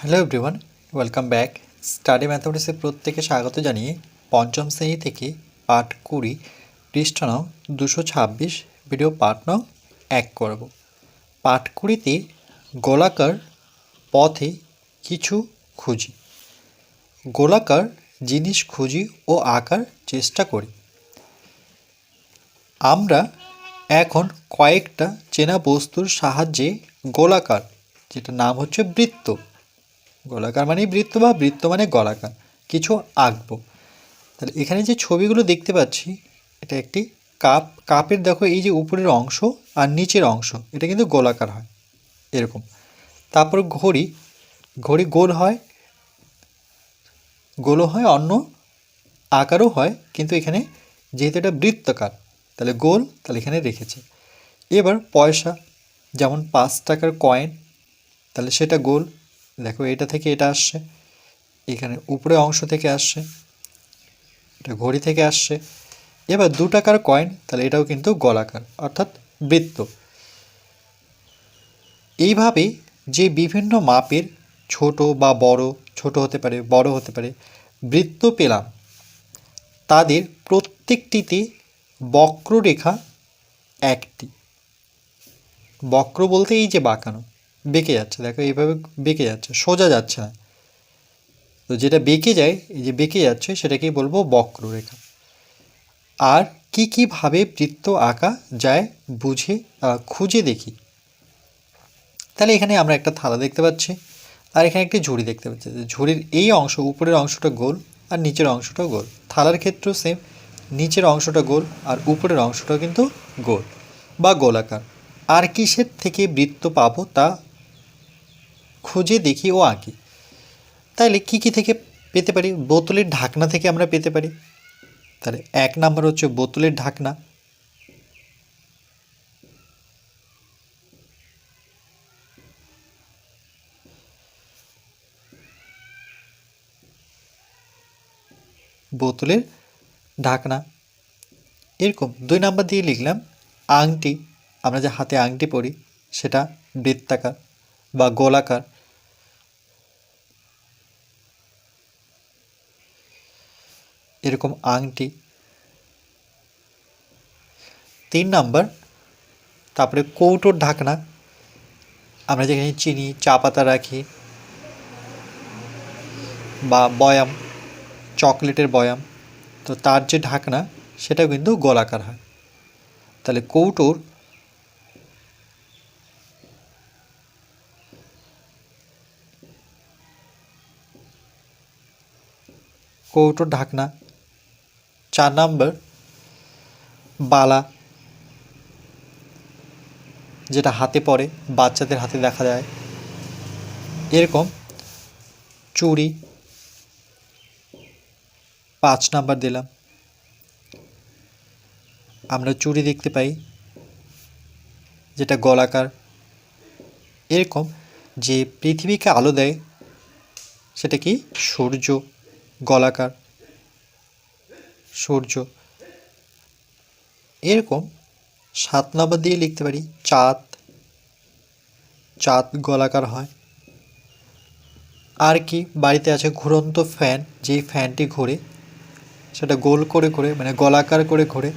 Hello everyone welcome back study ম্যাথমেটিক্সে প্রত্যেকে স্বাগত জানিয়ে পঞ্চম শ্রেণি থেকে পাঠ কুড়ি, পৃষ্ঠা নং দুশো ছাব্বিশ ভিডিও পাঠ নং এক করব। পাঠ কুড়িতে গোলাকার পথে কিছু খুঁজি। গোলাকার জিনিস খুঁজি ও আঁকার চেষ্টা করি। আমরা এখন কয়েকটা চেনা বস্তুর সাহায্যে গোলাকার যেটা নাম হচ্ছে বৃত্ত। গোলাকার মানে বৃত্ত বা বৃত্ত মানে গোলাকার, কিছু আঁকবো। তাহলে এখানে যে ছবিগুলো দেখতে পাচ্ছি, এটা একটি কাপ, কাপের দেখো এই যে উপরের অংশ আর নিচের অংশ, এটা কিন্তু গোলাকার হয়, এরকম। তারপর ঘড়ি ঘড়ি গোল হয়, গোলও হয়, অন্য আকারও হয়, কিন্তু এখানে যেহেতু এটা বৃত্তাকার, তাহলে গোল, তাহলে এখানে রেখেছে। এবার পয়সা, যেমন পাঁচ টাকার কয়েন তাহলে সেটা গোল দেখো এটা থেকে এটা আসছে, এখানে উপরে অংশ থেকে আসছে, এটা ঘড়ি থেকে আসছে। এবার দু টাকার কয়েন তাহলে এটাও কিন্তু গলাকার, অর্থাৎ বৃত্ত। এইভাবে যে বিভিন্ন মাপের ছোট বা বড়, ছোট হতে পারে, বড় হতে পারে, বৃত্ত পেলাম, তাদের প্রত্যেকটিতে বক্ররেখা একটি। বক্র বলতে এই যে বাঁকানো বেঁকে যাচ্ছে, দেখো এইভাবে বেঁকে যাচ্ছে, সোজা যাচ্ছে না। তো যেটা বেঁকে যায়, এই যে বেঁকে যাচ্ছে, সেটাকেই বলব বক্ররেখা। আর কি কীভাবে বৃত্ত আঁকা যায় বুঝে খুঁজে দেখি। তাহলে এখানে আমরা একটা থালা দেখতে পাচ্ছি, আর এখানে একটি ঝুড়ি দেখতে পাচ্ছি। ঝুড়ির এই অংশ, উপরের অংশটা গোল আর নিচের অংশটা গোল। থালার ক্ষেত্রেও সেম নিচের অংশটা গোল আর উপরের অংশটাও কিন্তু গোল বা গোলাকার। আর কিসের থেকে বৃত্ত পাবো তা খুঁজে দেখি ও আঁকি তাহলে কী কী থেকে পেতে পারি? বোতলের ঢাকনা থেকে আমরা পেতে পারি। তাহলে এক নাম্বার হচ্ছে বোতলের ঢাকনা। বোতলের ঢাকনা। এরকম দুই নাম্বার দিয়ে লিখলাম, আংটি, আমরা যে হাতে আংটি পরি, সেটা বৃত্তাকার। বা গোলাকার। এরকম আংটি। তিন নাম্বার, তারপরে কৌটোর ঢাকনা। আমরা যেখানে চিনি, চা পাতা রাখি বা বয়াম, চকলেটের বয়াম, তো তার যে ঢাকনা সেটা কিন্তু গোলাকার হয়। তাহলে কৌটোর কৌটোর ঢাকনা। চার নাম্বার, বালা, যেটা হাতে পড়ে, বাচ্চাদের হাতে দেখা যায়। এরকম চুড়ি পাঁচ নাম্বার দিলাম। আমরা চুড়ি দেখতে পাই, যেটা গলাকার। এরকম যে পৃথিবীকে আলো দেয়, সেটা কি? সূর্য। গলাকার, সূর্য। এরকম সাত নম্বর দিয়ে লিখতে পারি, চাঁদ। চাঁদ গলাকার হয়। আর কি বাড়িতে আছে ঘুরন্ত ফ্যান, যেই ফ্যানটি ঘোরে, সেটা গোল করে করে মানে গলাকার করে ঘোরে,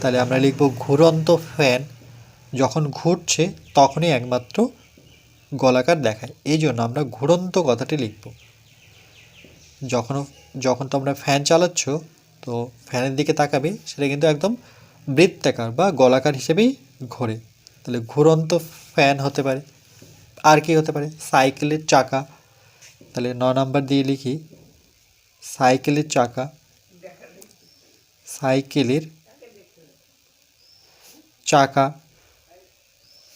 তাহলে আমরা লিখব ঘুরন্ত ফ্যান। যখন ঘুরছে, তখনই একমাত্র গলাকার দেখায়। এই জন্য আমরা ঘুরন্ত কথাটি লিখব। যখন যখন তোমরা ফ্যান চালাচ্ছ, তো ফ্যানের দিকে তাকাবে, সেটা কিন্তু একদম বৃত্তাকার বা গলাকার হিসেবেই ঘোরে। তাহলে ঘুরন্ত ফ্যান হতে পারে। আর কি হতে পারে? সাইকেলের চাকা। তাহলে ন নাম্বার দিয়ে লিখি। সাইকেলের চাকা। সাইকেলের চাকা।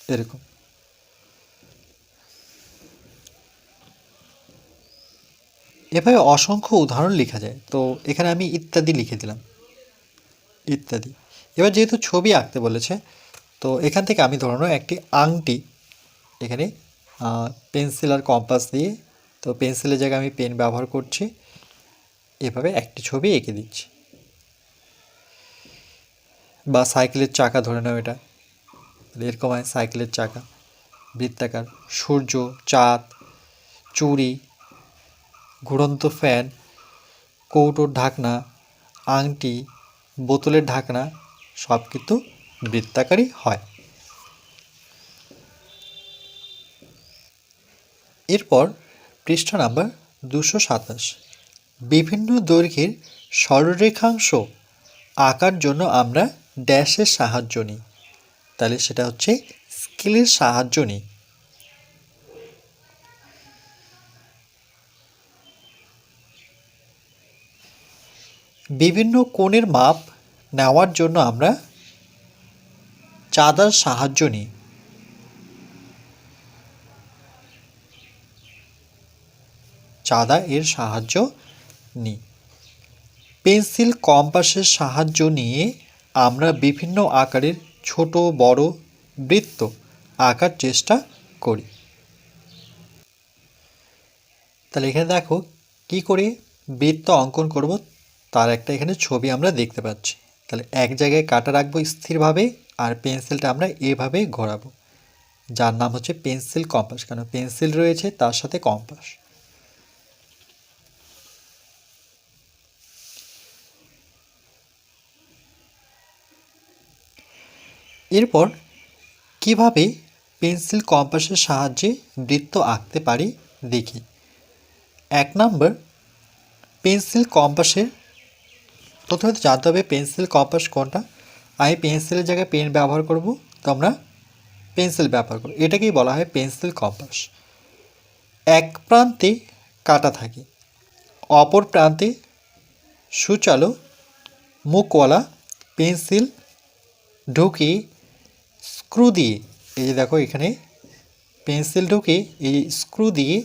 এরকম। এভাবে অসংখ্য উদাহরণ লেখা যায়। তো এখানে আমি ইত্যাদি লিখে দিলাম। ইত্যাদি। এবার যেহেতু ছবি আঁকতে বলেছে, তো এখান থেকে আমি ধরানো একটি আংটি। এখানে পেন্সিল আর কম্পাস দিয়ে, তো পেন্সিলের জায়গায় আমি পেন ব্যবহার করছি। এভাবে একটি ছবি এঁকে দিচ্ছি। বা সাইকেলের চাকা ধরে নাও এটা। এরকম হয় সাইকেলের চাকা। বৃত্তাকার, সূর্য, চাঁদ, চুড়ি ঘুরন্ত ফ্যান, কৌটোর ঢাকনা, আংটি, বোতলের ঢাকনা, সব কিন্তু বৃত্তাকারই হয়। এরপর পৃষ্ঠা নাম্বার দুশো সাতাশ। বিভিন্ন দৈর্ঘ্যের সরলরেখাংশ আঁকার জন্য আমরা ড্যাশের সাহায্য নিই। তাহলে সেটা হচ্ছে স্কেলের সাহায্য নিই। বিভিন্ন কোণের মাপ নেওয়ার জন্য আমরা চাঁদার সাহায্য নিই। চাঁদা এর সাহায্য নিই। পেন্সিল, কম্পাসের সাহায্য নিয়ে আমরা বিভিন্ন আকারের ছোট, বড়, বৃত্ত আঁকার চেষ্টা করি। তাহলে এখানে দেখো কি করে বৃত্ত অঙ্কন করব? তার একটা এখানে ছবি আমরা দেখতে পাচ্ছি। তাহলে এক জায়গায় কাটা রাখব স্থিরভাবে আর পেন্সিলটা আমরা এভাবে ঘোরাবো। যার নাম হচ্ছে পেন্সিল কম্পাস কেন পেন্সিল রয়েছে তার সাথে কম্পাস। এরপর কীভাবে পেন্সিল কম্পাসের সাহায্যে বৃত্ত আঁকতে পারি দেখি। এক নম্বর, পেন্সিল কম্পাসের প্রথমে তো জানতে হবে পেন্সিল কম্পাস কোনটা? আমি পেন্সিলের জায়গায় পেন ব্যবহার করব তোমরা পেন্সিল ব্যবহার করো এটাকেই বলা হয় পেন্সিল কম্পাস। এক প্রান্তে কাটা থাকে, অপর প্রান্তে সুচালো মুখওয়ালা পেন্সিল ঢুকিয়ে স্ক্রু দিয়ে, এই যে দেখো এখানে পেন্সিল ঢুকে এই স্ক্রু দিয়ে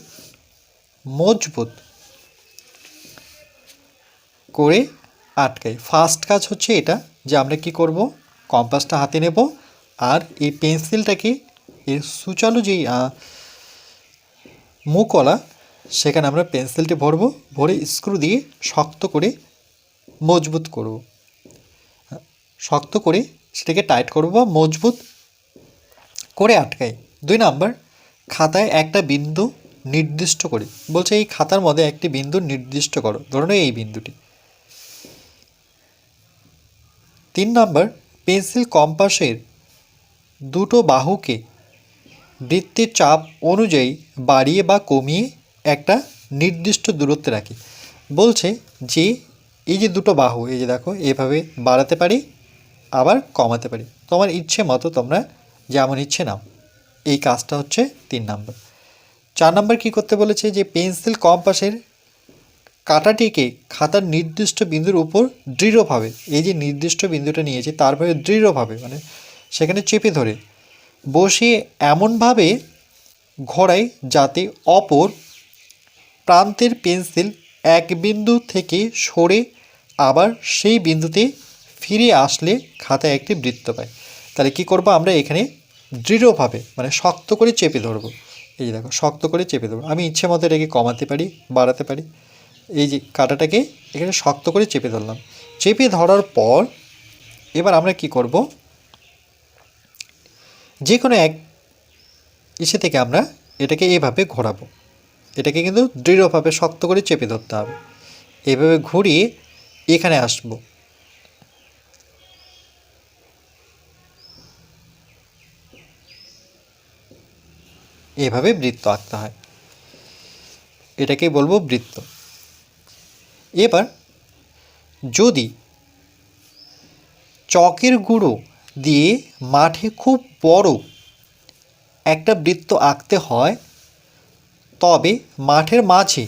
মজবুত করে আটকাই ফার্স্ট কাজ হচ্ছে এটা, যে আমরা কি করব? কম্পাসটা হাতে নেব, আর এই পেন্সিলটাকে এর সুচালু যেই মুখওয়ালা, সেখানে আমরা পেন্সিলটি ভরবো, ভরে স্ক্রু দিয়ে শক্ত করে মজবুত করব। শক্ত করে সেটাকে টাইট করব বা মজবুত করে আটকাই। দুই নাম্বার, খাতায় একটা বিন্দু নির্দিষ্ট করি। বলছে এই খাতার মধ্যে একটি বিন্দু নির্দিষ্ট করো। ধরুন এই বিন্দুটি। তিন নাম্বার, পেন্সিল কম্পাসের দুটো বাহুকে বৃত্তের চাপ অনুযায়ী বাড়িয়ে বা কমিয়ে একটা নির্দিষ্ট দূরত্বে রাখি। বলছে যে, এই যে দুটো বাহু, এই যে দেখো, এভাবে বাড়াতে পারি, আবার কমাতে পারি। তোমার ইচ্ছে মতো তোমরা যেমন ইচ্ছে নাও। এই কাজটা হচ্ছে তিন নাম্বার। চার নাম্বার কী করতে বলেছে যে, পেন্সিল কম্পাসের কাঁটাটিকে খাতার নির্দিষ্ট বিন্দুর উপর দৃঢ়ভাবে, এই যে নির্দিষ্ট বিন্দুটা নিয়েছি তারপরে দৃঢ়ভাবে মানে সেখানে চেপে ধরে বসিয়ে এমনভাবে ঘোরাই যাতে অপর প্রান্তের পেন্সিল এক বিন্দু থেকে সরে আবার সেই বিন্দুতে ফিরে আসলে খাতায় একটি বৃত্ত পায়। তাহলে কি করব আমরা এখানে? দৃঢ়ভাবে মানে শক্ত করে চেপে ধরবো। এই দেখো, শক্ত করে চেপে ধরবো। আমি ইচ্ছে মতো এটাকে কমাতে পারি, বাড়াতে পারি। এই যে কাঁটাটাকে এখানে শক্ত করে চেপে ধরলাম। চেপে ধরার পর এবার আমরা কি করব? যে কোনো এক ইসে থেকে আমরা এটাকে এভাবে ঘোরাবো। এটাকে কিন্তু দৃঢ়ভাবে শক্ত করে চেপে ধরতে হবে। এভাবে ঘুরিয়ে এখানে আসব। এভাবে বৃত্ত আঁকতে হয়। এটাকে বলব বৃত্ত। এবার যদি চকের গুঁড়ো দিয়ে মাঠে খুব বড় একটা বৃত্ত আঁকতে হয়, তবে মাঠের মাঝে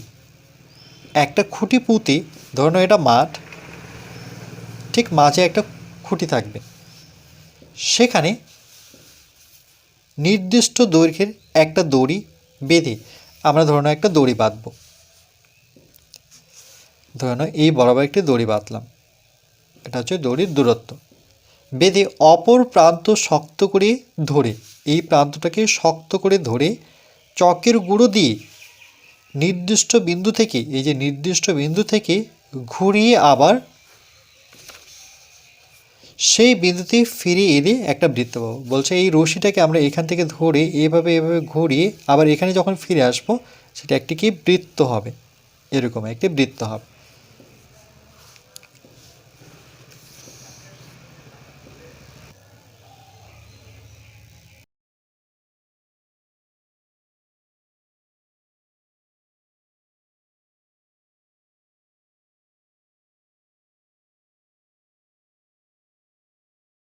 একটা খুঁটি পুঁতে ধরুন এটা মাঠ, ঠিক মাঝে একটা খুঁটি থাকবে। সেখানে নির্দিষ্ট দৈর্ঘ্যের একটা দড়ি বেঁধে আমরা ধরুন একটা দড়ি বাঁধবো। ধরে নাও, এই বরাবর একটি দড়ি বাঁধলাম। এটা হচ্ছে দড়ির দূরত্ব। বেঁধে অপর প্রান্ত শক্ত করে ধরে, এই প্রান্তটাকে শক্ত করে ধরে চকের গুঁড়ো দিয়ে নির্দিষ্ট বিন্দু থেকে, এই যে নির্দিষ্ট বিন্দু থেকে ঘুরিয়ে আবার সেই বিন্দুতে ফিরে এলে একটা বৃত্ত পাবো। বলছে এই রশিটাকে আমরা এখান থেকে ধরে এভাবে এভাবে ঘুরিয়ে আবার এখানে যখন ফিরে আসব, সেটা একটি কি বৃত্ত হবে? এরকম একটি বৃত্ত হবে।